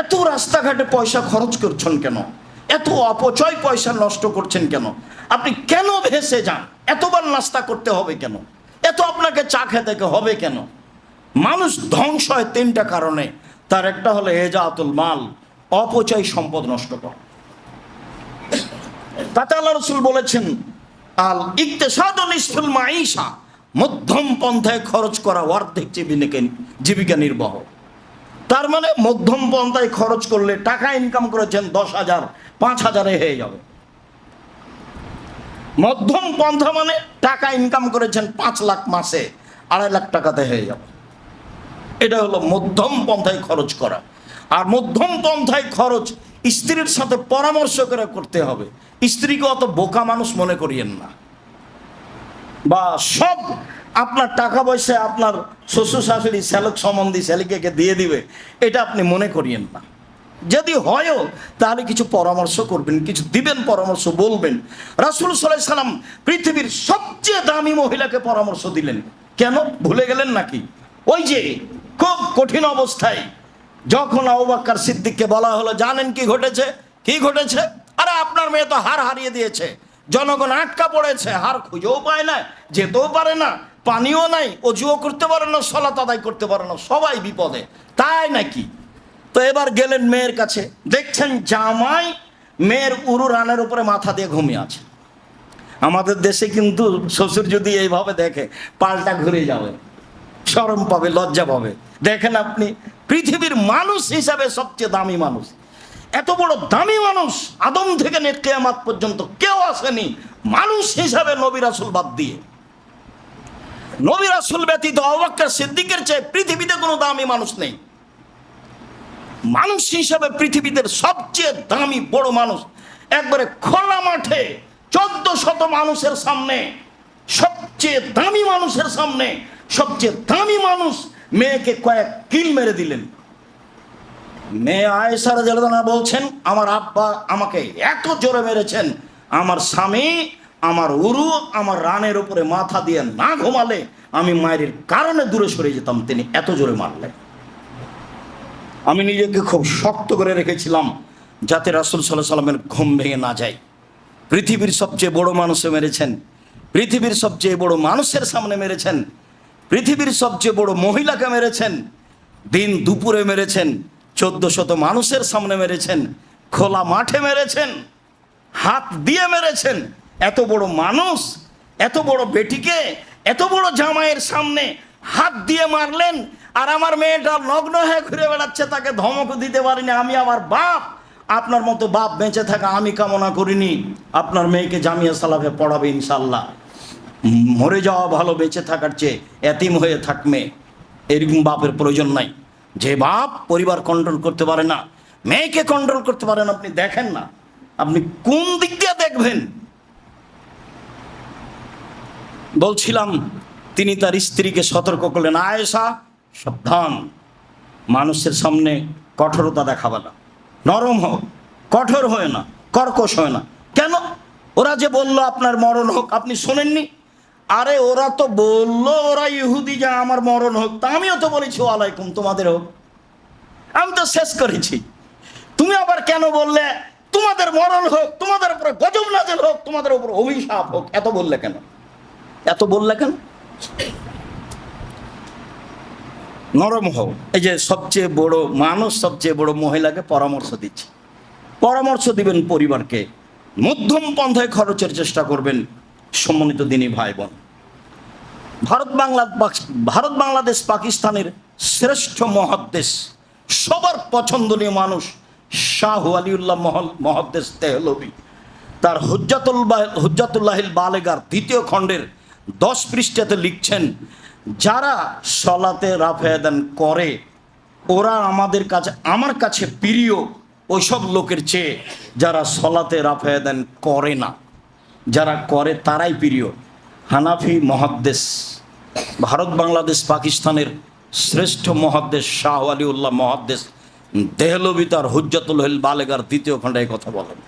এত রাস্তাঘাটে পয়সা খরচ করছেন কেন? এত অপচয় পয়সা নষ্ট করছেন কেন? আপনি কেন ভেসে যান? এতবার নাস্তা করতে হবে কেন? এত আপনাকে চা খেতে হবে কেন? মানুষ ধ্বংস হয় তিনটা কারণে। তার একটা হলো এজাতুল মাল, অপচয় সম্পদ নষ্ট করা। তাতে আল্লাহ রসুল বলেছেন, আল ইকতেসাদ নিষ্ফুল মধ্যম পন্থায় খরচ করা অর্ধেক জীবিকা জীবিকা নির্বাহ। তার মানে মধ্যম পন্থায় খরচ করলে টাকা ইনকাম করেছেন দশ হাজার, পাঁচ হাজারে হয়ে যাবে। মধ্যম পন্থা মানে টাকা ইনকাম করেছেন পাঁচ লাখ মাসে, আড়াই লাখ টাকাতে হয়ে যাবে। এটা হলো মধ্যম পন্থায় খরচ করা। আর মধ্যম পন্থায় খরচ স্ত্রীর সাথে পরামর্শ করে করতে হবে। স্ত্রীকে অত বোকা মানুষ মনে করিয়েন না। বা সব আপনার টাকা পয়সা আপনার শ্বশুর শাশুড়ি শ্যালক সম্বন্ধী শ্যালিকাকে দিয়ে দিবে, এটা আপনি মনে করিয়েন না। যদি হয়ও, তাহলে কিছু পরামর্শ করবেন, কিছু দিবেন পরামর্শ, বলবেন। রাসুল সাল্লাহ সাল্লাম পৃথিবীর সবচেয়ে দামি মহিলাকে পরামর্শ দিলেন। কেন? ভুলে গেলেন নাকি? ওই যে, খুব কঠিন অবস্থায় যখন আবাক্কার সিদ্দিককে বলা হলো, জানেন কি ঘটেছে? কি ঘটেছে? আরে আপনার মেয়ে তো হার হারিয়ে দিয়েছে। জনগণ আটকা পড়েছে হার খুঁজেও পায় না, যেতেও পারে না। পানিও নাই, অজুও করতে পারে না, সলাত আদায় করতে পারে না, সবাই বিপদে। তাই নাকি? তো এবার গেলেন মেয়ের কাছে, দেখছেন জামাই মেয়ের উরু রানের উপরে মাথা দিয়ে ঘুমিয়ে আছে। আমাদের দেশে কিন্তু শ্বশুর যদি এইভাবে দেখে, পাল্টা ঘুরে যাবে, শরম পাবে, লজ্জা পাবে। দেখেন আপনি, পৃথিবীর মানুষ হিসাবে সবচেয়ে দামি মানুষ। এত বড় দামি মানুষ, আদম থেকে নে কেয়ামাত পর্যন্ত কেউ আসেনি, মানুষ হিসাবে নবী রাসুল বাদ দিয়ে। নবী রাসুল ব্যতীত অবাক্কা সিদ্দিকের চেয়ে পৃথিবীতে কোনো দামি মানুষ নেই। মানুষ হিসাবে পৃথিবীতে সবচেয়ে দামি বড় মানুষ একবারে খোলা মাঠে চোদ্দ শত মানুষের সামনে, সবচেয়ে দামি মানুষের সামনে, সবচেয়ে দামি মানুষ মেয়েকে কয়েক কিল মেরে দিলেন। মেয়ে আয়েসার জেলাদানা বলছেন, আমার আব্বা আমাকে এত জোরে মেরেছেন, আমার স্বামী আমার উরু আমার রানের উপরে মাথা দিয়ে না ঘুমালে আমি মায়ের কারণে দূরে সরে যেতাম, তিনি এত জোরে মারলেন। আমি নিজেকে খুব শক্ত করে রেখেছিলাম যাতে রাসুল সাল্লাহ সাল্লামের ঘুম ভেঙে না যায়। পৃথিবীর সবচেয়ে বড় মানুষে মেরেছেন, পৃথিবীর সবচেয়ে বড় মানুষের সামনে মেরেছেন, পৃথিবীর সবচেয়ে বড় মহিলাকে মেরেছেন, দিন দুপুরে মেরেছেন, চোদ্দ শত মানুষের সামনে মেরেছেন, খোলা মাঠে মেরেছেন, হাত দিয়ে মেরেছেন এত বড় মানুষ, এত বড় বেটিকে, এত বড় জামাইয়ের সামনে হাত দিয়ে মারলেন, আর আমার মেয়েটা নগ্ন হয়ে ঘুরে বেড়াচ্ছে, তাকে ধমক দিতে পারিনি, আমি আমার বাপ, আপনার মতো বাপ বেঁচে থাকা আমি কামনা করিনি, আপনার মেয়েকে জামিয়া সালাফে পড়াবে ইনশাল্লাহ মরে যাওয়া ভালো, বেঁচে থাকার চেয়ে এতিম হয়ে থাকবে, এরকম বাপের প্রয়োজন নাই। যে বাপ পরিবার কন্ট্রোল করতে পারে না, মেয়েকে কন্ট্রোল করতে পারেন আপনি দেখেন না, আপনি কোন দিক দিয়ে দেখবেন? বলছিলাম, তিনি তার স্ত্রীকে সতর্ক করলেন, আয়েশা, সাবধান। মানুষের সামনে কঠোরতা দেখাবে না। নরম হোক, কঠোর হয় না, কর্কশ হয় না। কেন? ওরা যে বলল আপনার মরণ হোক, আপনি শোনেননি? আরে, ওরা তো বলল, ওরা ইহুদি যা আমার মরণ হোক, তা আমিও তো বলেছি, ওয়ালাইকুম, তোমাদের হোক। আমি তো শেষ করেছি। তুমি আবার কেন বললে, তোমাদের মরণ হোক, তোমাদের উপরে গজব নাজেল হোক, তোমাদের উপর অভিশাপ হোক, এত বললে কেন? এত বললে কেন? নরম হও। এই যে সবচেয়ে বড় মানুষ সবচেয়ে বড় মহিলাকে পরামর্শ দিচ্ছে। পরামর্শ দিবেন পরিবারকে। মধ্যম পন্থায় খরচের চেষ্টা করবেন সম্মানিত দিনী ভাই বোন ভারত বাংলা ভারত বাংলাদেশ পাকিস্তানের শ্রেষ্ঠ মহাদেশ সবার পছন্দনীয় মানুষ শাহ আলিউল্লাহ মহল মহাদেশ তেহলবি তার হুজ্জাতুল হুজ্জাতুল্লাহিল বালেগার দ্বিতীয় খণ্ডের দশ পৃষ্ঠাতে লিখছেন, যারা সলাতে রাফেদান করে, ওরা আমাদের কাছে, আমার কাছে প্রিয় ওইসব লোকের চেয়ে যারা সলাতে রাফেদান করে না। যারা করে তারাই প্রিয়। হানাফি মহাদ্দেশ, ভারত, বাংলাদেশ, পাকিস্তানের শ্রেষ্ঠ মহাদ্দেশ শাহ আলী উল্লাহ মহাদ্দেশ দেহলবি তার হুজ্জাতুল বালেগার দ্বিতীয় খণ্ডে কথা বলেন।